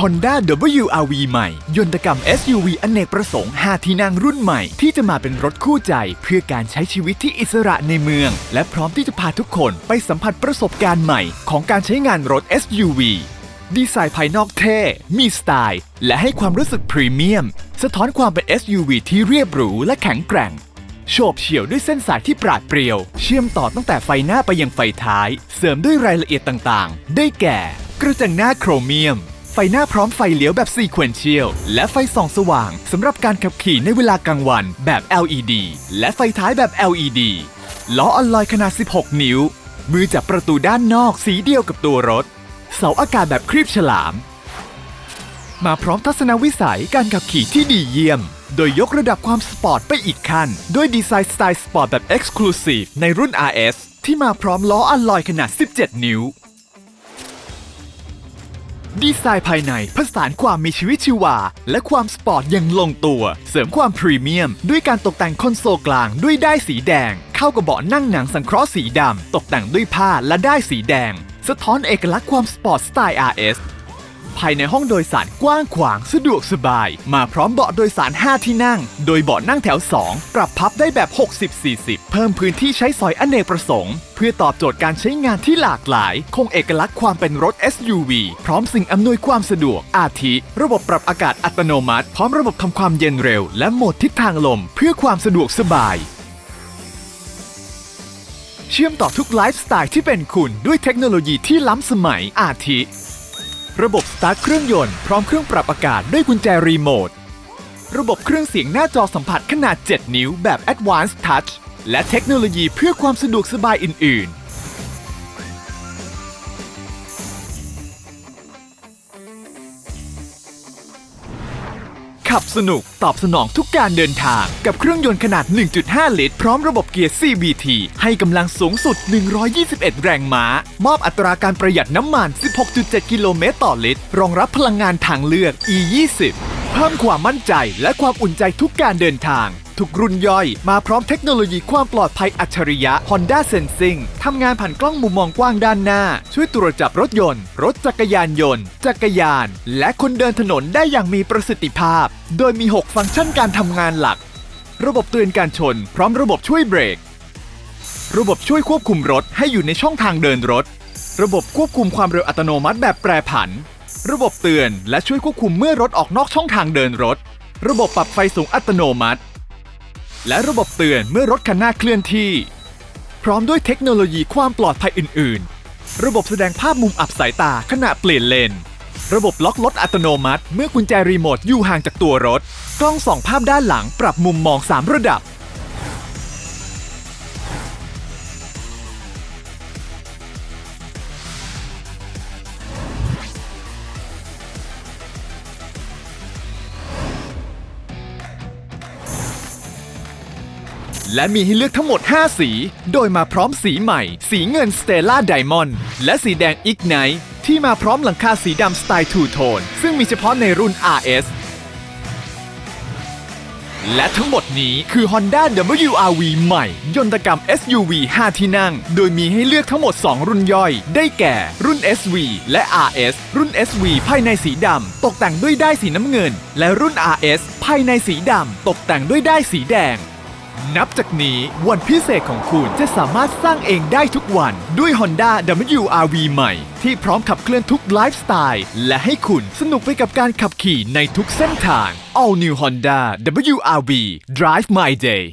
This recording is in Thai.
Honda WRV ใหม่ ยนตกรรม SUV อเนกประสงค์ 5 ที่นั่งรุ่นใหม่ ที่จะมาเป็นรถคู่ใจ เพื่อการใช้ชีวิตที่อิสระในเมือง และพร้อมที่จะพาทุกคนไปสัมผัสประสบการณ์ใหม่ ของการใช้งานรถ SUV ดีไซน์ภายนอกเท่ มีสไตล์ และให้ความรู้สึกพรีเมียม สะท้อนความเป็น SUV ที่เรียบหรูและแข็งแกร่ง โฉบเฉี่ยวด้วยเส้นสายที่ปราดเปรียว เชื่อมต่อตั้งแต่ไฟหน้าไปยังไฟท้าย เสริมด้วยรายละเอียดต่างๆ ได้แก่ กระจังหน้าโครเมียม ไฟหน้าพร้อมไฟเลี้ยวแบบซีเควนเชียลและไฟส่องสว่างสำหรับการขับขี่ในเวลากลางวันแบบ LED และไฟท้ายแบบ LED ล้ออลลอยขนาด 16 นิ้ว มือจับประตูด้านนอกสีเดียวกับตัวรถ เสาอากาศแบบครีบฉลาม มาพร้อมทัศนวิสัยการขับขี่ที่ดีเยี่ยม โดยยกระดับความสปอร์ตไปอีกขั้น ด้วยดีไซน์สไตล์สปอร์ตแบบ Exclusive ในรุ่น RS ที่มาพร้อมล้ออัลลอยขนาด 17 นิ้ว ดีไซน์ภายในผสานความมีชีวิตชีวา และความสปอร์ตอย่างลงตัว เสริมความพรีเมียม ด้วยการตกแต่งคอนโซลกลางด้วยด้ายสีแดง เข้ากับเบาะนั่งหนังสังเคราะห์สีดำ ตกแต่งด้วยผ้าและด้ายสีแดง สะท้อนเอกลักษณ์ความสปอร์ตสไตล์ RS ภายในห้องโดยสารกว้างขวางสะดวกสบาย มาพร้อมเบาะโดยสาร 5 ที่นั่ง โดยเบาะนั่งแถว 2 ปรับพับได้แบบ 60-40 เพิ่มพื้นที่ใช้สอยอเนกประสงค์ เพื่อตอบโจทย์การใช้งานที่หลากหลาย คงเอกลักษณ์ความเป็นรถ SUV พร้อมสิ่งอำนวยความสะดวก อาทิ ระบบปรับอากาศอัตโนมัติ พร้อมระบบทำความเย็นเร็ว และโหมดทิศทางลม เพื่อความสะดวกสบายเชื่อมต่อทุกไลฟ์สไตล์ที่เป็นคุณด้วยเทคโนโลยีที่ล้ำสมัยอาทิ ระบบสตาร์ทเครื่องยนต์พร้อมเครื่องปรับอากาศด้วยกุญแจรีโมท ระบบเครื่องเสียงหน้าจอสัมผัสขนาด 7 นิ้วแบบ Advanced Touch และเทคโนโลยีเพื่อความสะดวกสบายอื่น ๆ ขับสนุกตอบสนองทุกการเดินทาง กับเครื่องยนต์ขนาด 1.5 ลิตร พร้อมระบบเกียร์ CVT ให้กำลังสูงสุด 121 แรงม้า มอบอัตราการประหยัดน้ำมัน 16.7 กิโลเมตรต่อลิตร รองรับพลังงานทางเลือก E20 เพิ่มความมั่นใจและความอุ่นใจทุกการเดินทาง ทุกรุ่นย่อย มาพร้อมเทคโนโลยีความปลอดภัยอัจฉริยะ Honda Sensing ทำงานผ่านกล้องมุมมองกว้างด้านหน้า ช่วยตรวจจับรถยนต์ รถจักรยานยนต์ จักรยาน และคนเดินถนนได้อย่างมีประสิทธิภาพ โดยมี 6 ฟังก์ชันการทำงานหลัก ระบบเตือนการชน พร้อมระบบช่วยเบรก ระบบช่วยควบคุมรถให้อยู่ในช่องทางเดินรถ ระบบควบคุมความเร็วอัตโนมัติแบบแปรผัน ระบบเตือนและช่วยควบคุมเมื่อรถออกนอกช่องทางเดินรถ ระบบปรับไฟสูงอัตโนมัติ และระบบเตือนเมื่อรถคันหน้าเคลื่อนที่ พร้อมด้วยเทคโนโลยีความปลอดภัยอื่น ๆ ระบบแสดงภาพมุมอับสายตาขณะเปลี่ยนเลน ระบบล็อกรถอัตโนมัติ เมื่อกุญแจรีโมทอยู่ห่างจากตัวรถ กล้องส่องภาพด้านหลังปรับมุมมอง 3 ระดับ และมีให้เลือกทั้งหมด 5 สี โดยมาพร้อมสีใหม่ สีเงิน Stella Diamond และสีแดง Ignite ที่มาพร้อมหลังคาสีดำสไตล์ทูโทนซึ่งมีเฉพาะในรุ่น RS และทั้งหมดนี้คือ Honda WRV ใหม่ ยนตกรรม SUV 5 ที่นั่ง โดยมีให้เลือกทั้งหมด 2 รุ่นย่อย ได้แก่ รุ่น SV และ RS รุ่น SV ภายในสีดำ ตกแต่งด้วยด้ายสีน้ำเงิน และรุ่น RS ภายในสีดำ ตกแต่งด้วยด้ายสีแดง นับจากนี้วันพิเศษของคุณจะสามารถสร้างเองได้ทุกวันด้วย Honda WRV ใหม่ ที่พร้อมขับเคลื่อนทุกไลฟ์สไตล์ และให้คุณสนุกไปกับการขับขี่ในทุกเส้นทาง All New Honda WRV Drive My Day